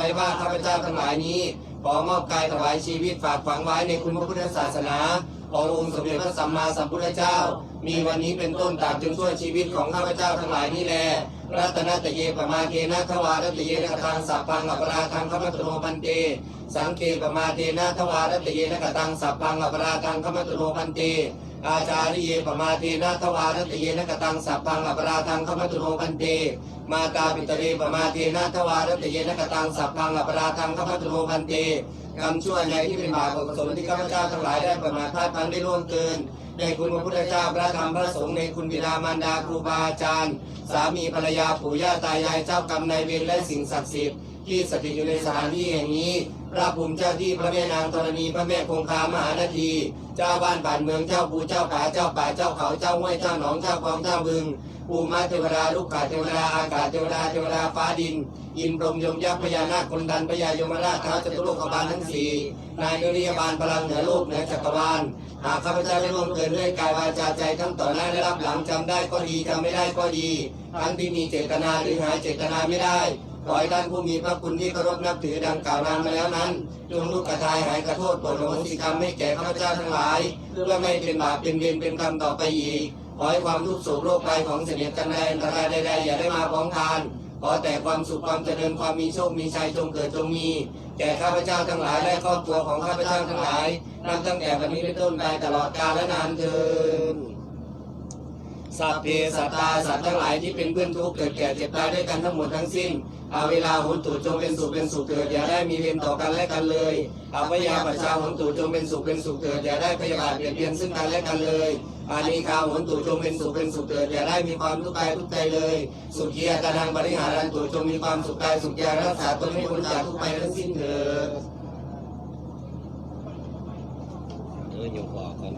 ไว้ว่าข้าพเจ้าทั้งหลายนี้ขอมอบกายถวายชีวิตฝากฝังไว้ในคุณพระพุทธศาสนาขององค์สมเด็จพระสัมมาสัมพุทธเจ้า มีวันนี้เป็นต้นตามจงช่วยชีวิตของข้าพเจ้าทั้งหลายนี้แล รัตนตเยปมาเทนะทวารัตเยนะตังสัพพังอัปราทังขมตุโนพันเต สังเกปมาเทนะทวารัตเยนะตังสัพพังอัปราทังขมตุโนพันเต อาจาริเยปมาเทนะทวารตเยนะกตังสัพพังอปราทังขมัตโนพันเตมาตาปิตเรปมาเทนะทวารตเยนะกตังสัพพังอปราทังขมัตโนพันเตกรรมชั่วในที่เป็นบาปอกุศลที่ข้าพเจ้าทั้งหลายได้ประมาทพลาดพลั้งได้ล่วงเกินในคุณพระพุทธเจ้าพระธรรมพระสงฆ์ในคุณบิดามารดาครูบาอาจารย์ สามีภรรยาปู่ย่าตายายเจ้ากรรมนายเวรและสิ่งศักดิ์สิทธิ์ ที่สถิตอยู่ในสถานที่แห่งนี้พระภูมิเจ้าที่พระแม่นางธรณีพระแม่คงคามหานาทีเจ้าบ้านบ้านเมืองเจ้าภูเจ้าป่าเจ้าป่าเจ้าเขาเจ้าห้วยเจ้าหนองเจ้ากองเจ้าบึงภูมิเทวดาลูกกาเทวดาอากาศเทวดาเทวดาฟ้าดิน อินพรมยมยักษ์พญานาคคนดันพญายมราชท้าวจตุโลกบาลทั้งสี่นายนริยบาลพลังเหนือโลกเหนือจักรวาลหากข้าพเจ้าได้ร่วมเกินด้วยกายวาจาใจทั้งต่อหน้าและรับหลังจำได้ก็ดีจำไม่ได้ก็ดีทั้งที่มีเจตนาหรือหาเจตนาไม่ได้ ขอให้ท่านผู้มีพระคุณที่เคารพนับถือดังกล่าวนานมาแล้วนั้นจงลูกกระทายหายกระโทษโปรดอโหสิกรรมให้แก่ข้าพเจ้าทั้งหลายเพื่อไม่เป็นบาปเป็นเวรเป็นกรรมต่อไปอีกขอให้ความทุกข์โศกโรคภัยของเสนียดจันใดอันตรายใดๆอย่าได้มาพ้องทานขอแต่ความสุขความเจริญความมีโชคมีชัยจงเกิดจงมีแก่ข้าพเจ้าทั้งหลายและครอบครัวของข้าพเจ้าทั้งหลายนับตั้งแต่วันนี้เป็นต้นไปตลอดกาลและนานเทิน สัพเพสัตตาสัตว์ทั้งหลายที่เป็นเพื่อนทุกข์เกิดแก่เจ็บตายด้วยกันทั้งหมดทั้งสิ้นอาเวลาหุนตูจงเป็นสุขเป็นสุขเถิดอย่าได้มีเวรต่อกันและกันเลยอาพยาประชาหุนตูจงเป็นสุขเป็นสุขเถิดอย่าได้พยาบาทเบียดเบียนซึ่งกันและกันเลยอานิคาหุนตูจงเป็นสุขเป็นสุขเถิดอย่าได้มีความทุกข์กายทุกข์ใจเลย สุขียตานังบริหารันตูจงมีความสุขกายสุขใจรักษาตนให้พ้นจากทุกไปทั้งสิ้นเถิด เอออยู่ขอกัน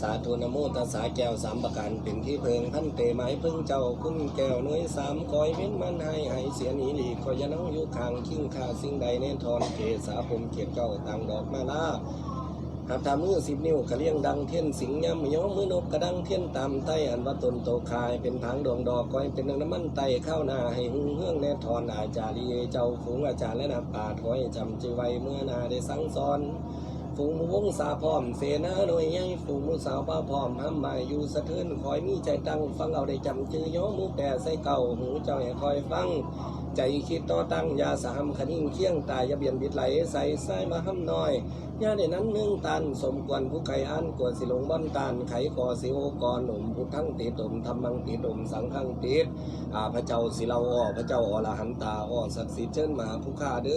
สาธุนโมตัสสาแก้วสามประการเป็นที่เพิงพันเตไม้พึ่งเจ้าคุณแก้วน้อยสามคอยเว้นมันให้ให้เสียหนีหลีกคอยยนั่งอยู่ข้างคิงคาสิ่งใดเน้นทอนเกสาผมเกียรติเจ้าต่างดอกมาลา หับทามือสิบนิ้วกระเลี้ยงดังเทียนสิงย่ำย้อมมือนกกระดังเทียนตามไตอันว่าตนโตคายเป็นผางดวงดอกก้อยเป็นนางน้ำมันไตข้าวนาให้หุงเฮืองแน่ทอนอาจารีเจ้าฝูงอาจารย์และนาป่าถอยจำจีไว้เมื่อนาได้สังสอน ฝูงวงสาพร้อม เสนาหน่วยใหญ่ฝูงมุสาวป้าพร้อมห้ำมมาอยู่สะเทือนคอยมีใจตั้งฟังเอาได้จำจือย้อมมุกแต่ใส่เก่าหูเจ้าให้คอยฟัง ใจคิดต่อตั้งยาสามขนิ่งเคียงตายยาเบียนบิดไหลใส่ใส่มาห้ำน้อยยาในนั้นเนื่องตันสมควรผู้ไก่อันกวดสิลงบ้านตานไขคอสิโอกรหนุ่มพุทธังติดดมธรรมังติดดมสังฆังติดอาพระเจ้าศิลาอ้อพระเจ้าอรหันตาอ้อศักดิ์สิทธิ์เชิญมาผู้ข้าเด้อ